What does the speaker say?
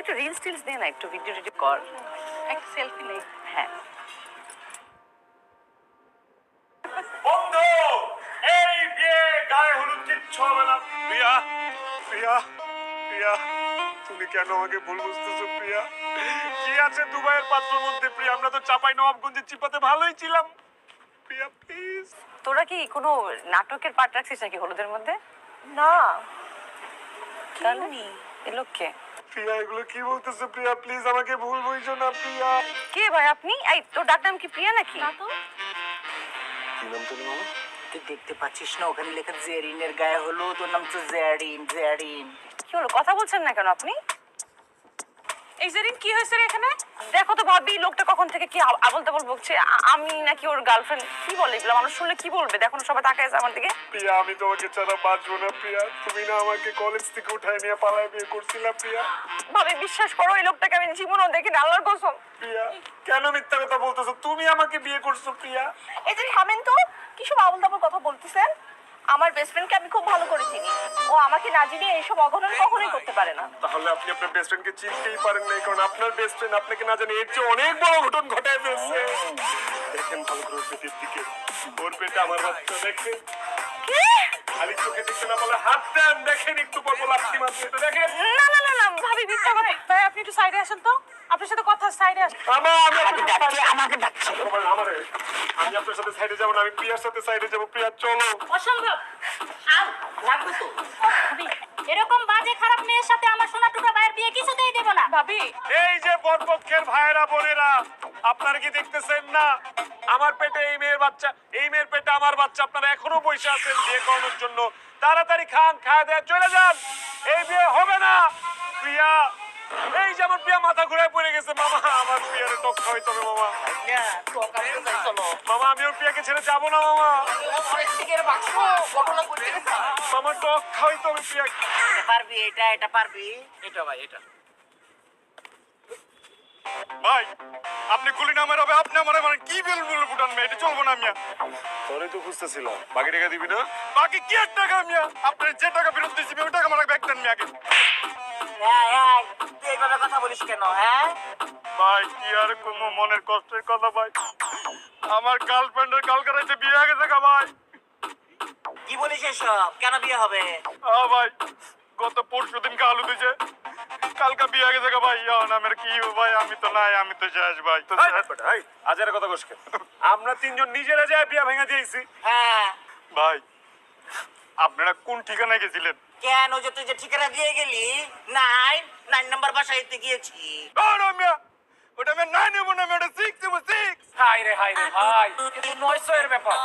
একটু রিলস টিলস দে না একটু ভিডিও টিডিও কর। একটা সেলফি নেই। হ্যাঁ। বন্ধু এই বিয়ে গায়ে হলুদ কিচ্ছু হবে না। প্রিয়া প্রিয়া প্রিয়া তুমি কেন আমাকে ভুল বুঝতেছো প্রিয়া? কি আছে দুবাইয়ের পাত্রের মধ্যে প্রিয়া? আমরা তো চাপাই নবাবগঞ্জের চিপাতে ভালোই ছিলাম। প্রিয়া প্লিজ তোরা কি কোনো নাটকের পার্ট রাখছিস নাকি হলুদের মধ্যে? না। তাহলে এলো কে? প্রিয়া এগুলো কি বলতেছে প্রিয়া? প্লিজ আমাকে ভুল বুঝছ না প্রিয়া। কে ভাই আপনি? এই তোর ডাক নাম কি প্রিয়া নাকি? না তো। কি নাম তোর মামা? তুই দেখতে পাচ্ছিস না ওখানে লেখা জেরিনের গায়ে হলো তোর নাম তো জেরিন জেরিন। কি হলো? কথা বলছেন না কেন আপনি? এই কি হয়েছে রে এখানে? দেখো তো ভাবি লোকটা কখন থেকে কি আবল তাবল বকছে। আমি নাকি ওর গার্লফ্রেন্ড কি বলে এগুলো? মানুষ শুনলে কি বলবে? দেখো না সবাই তাকায় আছে আমার দিকে। প্রিয়া আমি তোমাকে ছাড়া বাঁচবো না প্রিয়া। তুমি না আমাকে কলেজ থেকে উঠায় নিয়ে পালায় বিয়ে করছিলা প্রিয়া। ভাবি বিশ্বাস করো এই লোকটাকে আমি জীবনও দেখিনি আল্লাহর কসম। প্রিয়া কেন মিথ্যা কথা বলতেছো? তুমি আমাকে বিয়ে করছ প্রিয়া। এই যে থামেন তো কিসব আবল তাবল কথা বলতেছেন? আমার বেস্ট ফ্রেন্ডকে আমি খুব ভালো করে চিনি। ও আমাকে না চিনিয়ে এইসব অঘটন কখনোই করতে পারে না। তাহলে আপনি আপনার বেস্ট ফ্রেন্ডকে চিনতেই পারেন নাই কারণ আপনার বেস্ট ফ্রেন্ড আপনাকে না জানি এর চেয়ে অনেক বড় ঘটন ঘটায় ফেলছে। দেখেন ভালো করে পেটের দিকে ওর পেটে আমার বাচ্চা দেখেন। খালি চোখে দেখতে না বলে হাত দেন দেখেন একটু পর লাথি মারছে এটা দেখেন। না না না না ভাবি মিথ্যা কথা। ভাই আপনি একটু সাইডে আসেন তো। আপনার সাথে কথা সাইডে আসেন। আমা আমি আমাকে ডাকছে আমাকে ডাকছে। আমার। আমি আপনার সাথে সাইডে যাব না আমি প্রিয়ার সাথে সাইডে যাব। প্রিয়া চলো। অসম্ভব। এরকম বাজে খারাপ মেয়ের সাথে আমার সোনা ভাইয়ের বিয়ে কিছুতেই দেব না। ভাবি, এই যে বরপক্ষের ভাইয়েরা বোনেরা, আপনারা কি দেখতেছেন না? আমার পেটে এই মেয়ের বাচ্চা, এই মেয়ের পেটে আমার বাচ্চা, আপনারা এখনও বসে আছেন বিয়ে করানোর জন্য। তাড়াতাড়ি খান, খাওয়া দেয়া, চলে যান। এই বিয়ে এই যে আমার প্রিয়া মাথা ঘুরে পড়ে গেছে মামা আমার প্রিয়ারে টক খাওয়াই তবে মামা। না মামা আমি ওর প্রিয়াকে ছেড়ে যাব না মামা। মামা এটা পারবি এটা এটা পারবি। এটা ভাই এটা। ভাই আপনি গুলি নামের হবে আপনি আমার মানে কি বেল বলে ফুটান মেয়ে এটা চলবো না মিয়া। তোরে তো খুঁজতেছিলাম বাকি টাকা দিবি না? বাকি কি এক টাকা মিয়া? আপনি যে টাকা ফেরত দিয়েছি ওই টাকা আমার ব্যাগ দেন মিয়াকে হ্যাঁ হ্যাঁ এইভাবে কথা বলিস কেন হ্যাঁ? ভাই কি আর কোনো মনের কষ্টের কথা ভাই। আমার গার্লফ্রেন্ডের কালকারাইতে বিয়ে হয়ে গেছে গা ভাই। কি বলিস এসব? কেন বিয়ে হবে? আ ভাই গত পরশু দিন আলু দিছে কালকা বিয়ে গেছে গা ভাই। ইয়া নামের কি ভাই? আমি তো নাই আমি তো শেষ ভাই। তো আজারে কথা কষ্ট আমরা তিনজন নিজেরা যায় বিয়া ভেঙে দিয়েছি। হ্যাঁ। ভাই আপনারা কোন ঠিকানায় গেছিলেন? কেন যে তুই যে ঠিকানা দিয়ে গেলি? নাইন নাইন নাম্বার বাসাইতে গিয়েছি। ওটা আমি নাই নেব না আমি ওটা সিক্স নেব সিক্স হাই রে হাই রে নয়শো এর ব্যাপার।